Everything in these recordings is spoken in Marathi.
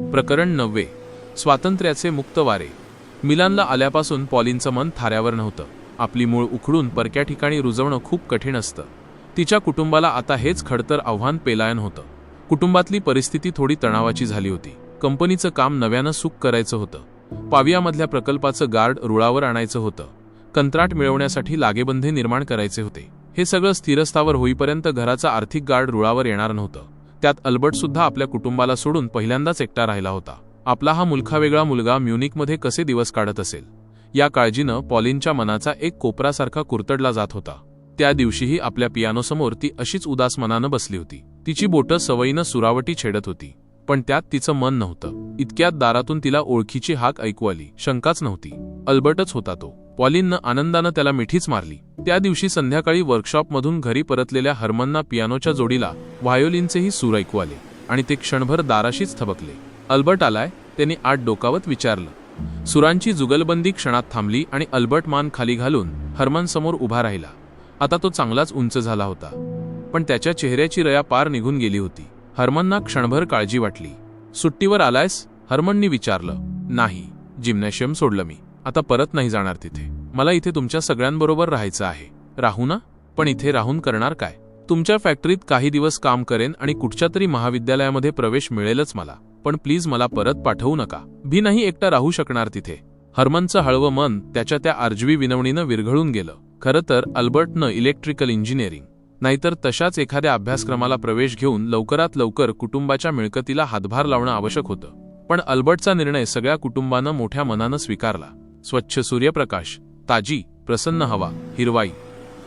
प्रकरण नववे. स्वातंत्र्याचे मुक्त वारे. मिलानला आल्यापासून पॉलिनचं मन थाऱ्यावर नव्हतं. आपली मूळ उखडून परक्या ठिकाणी रुजवणं खूप कठीण असतं. तिच्या कुटुंबाला आता हेच खडतर आव्हान पेलायन होतं. कुटुंबातली परिस्थिती थोडी तणावाची झाली होती. कंपनीचं काम नव्यानं सुख करायचं होतं. पावियामधल्या प्रकल्पाचं गार्ड रुळावर आणायचं होतं. कंत्राट मिळवण्यासाठी लागेबंधे निर्माण करायचे होते. हे सगळं स्थिरस्थावर होईपर्यंत घराचा आर्थिक गार्ड रुळावर येणार नव्हतं. त्यात अल्बर्ट सुद्धा आपल्या कुटुंबाला सोडून पहिल्यांदाच एकटा राहिला होता. आपला हा मुलखा वेगळा मुलगा म्युनिकमध्ये कसे दिवस काढत असेल? या काळजीनं पॉलिनच्या मनाचा एक कोपरासारखा कुरतडला जात होता. त्या दिवशीही आपल्या पियानोसमोर ती अशीच उदास मनानं बसली होती. तिची बोटं सवयीनं सुरावटी छेडत होती. पण त्यात तिचं मन नव्हतं. इतक्यात दारातून तिला ओळखीची हाक ऐकू आली. शंकाच नव्हती. अल्बर्टच होता तो. पॉलिननं आनंदानं त्याला मिठीच मारली. त्या दिवशी संध्याकाळी वर्कशॉपमधून घरी परतलेल्या हरमनना पियानोच्या जोडीला व्हायोलिनचेही सूर ऐकू आले आणि ते क्षणभर दाराशीच थबकले. अल्बर्ट आलाय? त्यांनी आत डोकावत विचारलं. सुरांची जुगलबंदी क्षणात थांबली आणि अल्बर्ट मान खाली घालून हरमन समोर उभा राहिला. आता तो चांगलाच उंच झाला होता. पण त्याच्या चेहऱ्याची रया पार निघून गेली होती. हरमनना क्षणभर काळजी वाटली. सुट्टीवर आलायस? हरमननी विचारलं. नाही. जिम्नॅशियम सोडलं मी. आता परत नाही जाणार तिथे. मला इथे तुमच्या सगळ्यांबरोबर राहायचं आहे. राहू ना? पण इथे राहून करणार काय? तुमच्या फॅक्टरीत काही दिवस काम करेन आणि कुठच्या तरी महाविद्यालयामध्ये प्रवेश मिळेलच मला. पण प्लीज मला परत पाठवू नका. भी नाही एकटा राहू शकणार तिथे. हरमनचं हळवं मन त्याच्या त्या आर्जवी विनवणीनं विरघळून गेलं. खरं तर अल्बर्टनं इलेक्ट्रिकल इंजिनिअरिंग. नाहीतर तशाच एखाद्या अभ्यासक्रमाला प्रवेश घेऊन लवकरात लवकर कुटुंबाच्या मिळकतीला हातभार लावणं आवश्यक होतं. पण अल्बर्टचा निर्णय सगळ्या कुटुंबानं मोठ्या मनानं स्वीकारला. स्वच्छ सूर्यप्रकाश ताजी प्रसन्न हवा हिरवाई.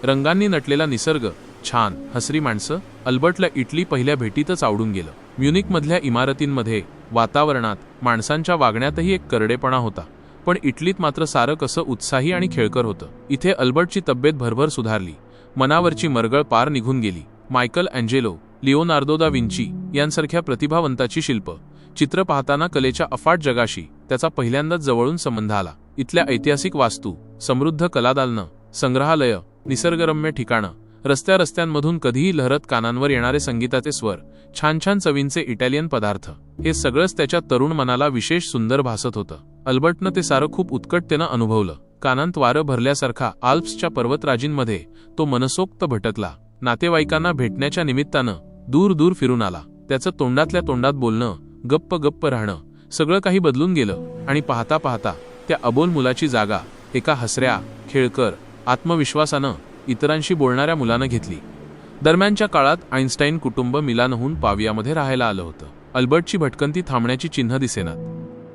रंगांनी नटलेला निसर्ग छान हसरी माणसं अल्बर्टला इटली पहिल्या भेटीतच आवडून गेलं. म्युनिकमधल्या इमारतींमध्ये वातावरणात माणसांच्या वागण्यातही एक करडेपणा होता. पण इटलीत मात्र सारं कसं उत्साही आणि खेळकर होतं. इथे अल्बर्टची तब्येत भरभर सुधारली. मनावरची मरगळ पार निघून गेली. Michelangelo Leonardo da Vinci यांसारख्या प्रतिभावंताची शिल्प. चित्र पाहताना कलेच्या अफाट जगाशी त्याचा पहिल्यांदाच जवळून संबंध आला. इथल्या ऐतिहासिक वास्तू समृद्ध कलादालनं संग्रहालय निसर्गरम्य ठिकाणं रस्त्या रस्त्यांमधून कधीही लहरत कानांवर येणारे संगीताचे स्वर छान छान चवींचे इटालियन पदार्थ हे सगळंच त्याच्या तरुण मनाला विशेष सुंदर भासत होतं. अल्बर्टनं ते सारं खूप उत्कटतेनं अनुभवलं. कानांत वारं भरल्यासारखा आल्प्सच्या पर्वतराजींमध्ये तो मनसोक्त भटकला. नातेवाईकांना भेटण्याच्या निमित्तानं दूर दूर फिरून आला. त्याचं तोंडातल्या तोंडात बोलणं गप्प गप्प राहणं सगळं काही बदलून गेलं आणि पाहता पाहता त्या अबोल मुलाची जागा एका हसऱ्या खेळकर आत्मविश्वासानं इतरांशी बोलणाऱ्या मुलानं घेतली. दरम्यानच्या काळात आईन्स्टाईन कुटुंब मिलानहून पावियामध्ये राहायला आलं होतं. अल्बर्टची भटकंती थांबण्याची चिन्ह दिसेनात.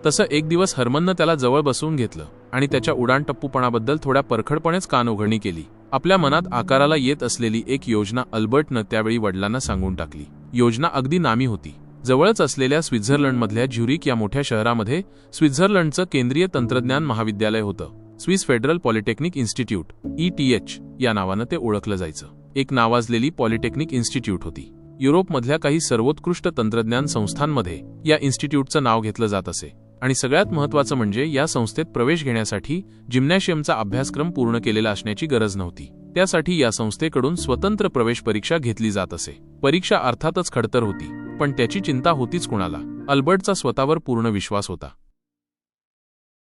तसं एक दिवस हरमननं त्याला जवळ बसवून घेतलं. आणि त्याच्या उडाणटप्पूपणाबद्दल थोड्या परखडपणेच कान उघडणी केली. आपल्या मनात आकाराला येत असलेली एक योजना अल्बर्टनं त्यावेळी वडिलांना सांगून टाकली. योजना अगदी नामी होती. जवळच असलेल्या स्वित्झर्लंडमधल्या झ्युरिक या मोठ्या शहरामध्ये स्वित्झर्लंडचं केंद्रीय तंत्रज्ञान महाविद्यालय होतं. Swiss Federal Polytechnic Institute ETH या नावानं ते ओळखलं जायचं. एक नावाजलेली पॉलिटेक्निक इन्स्टिट्यूट होती. युरोपमधल्या काही सर्वोत्कृष्ट तंत्रज्ञान संस्थांमध्ये या इन्स्टिट्यूटचं नाव घेतलं जात असे. आणि सगळ्यात महत्त्वाचं म्हणजे या संस्थेत प्रवेश घेण्यासाठी जिम्नॅशियमचा अभ्यासक्रम पूर्ण केलेला असण्याची गरज नव्हती. त्यासाठी या संस्थेकडून स्वतंत्र प्रवेश परीक्षा घेतली जात असे. परीक्षा अर्थातच खडतर होती पण त्याची चिंता होतीच कुणाला. अल्बर्टचा स्वतःवर पूर्ण विश्वास होता.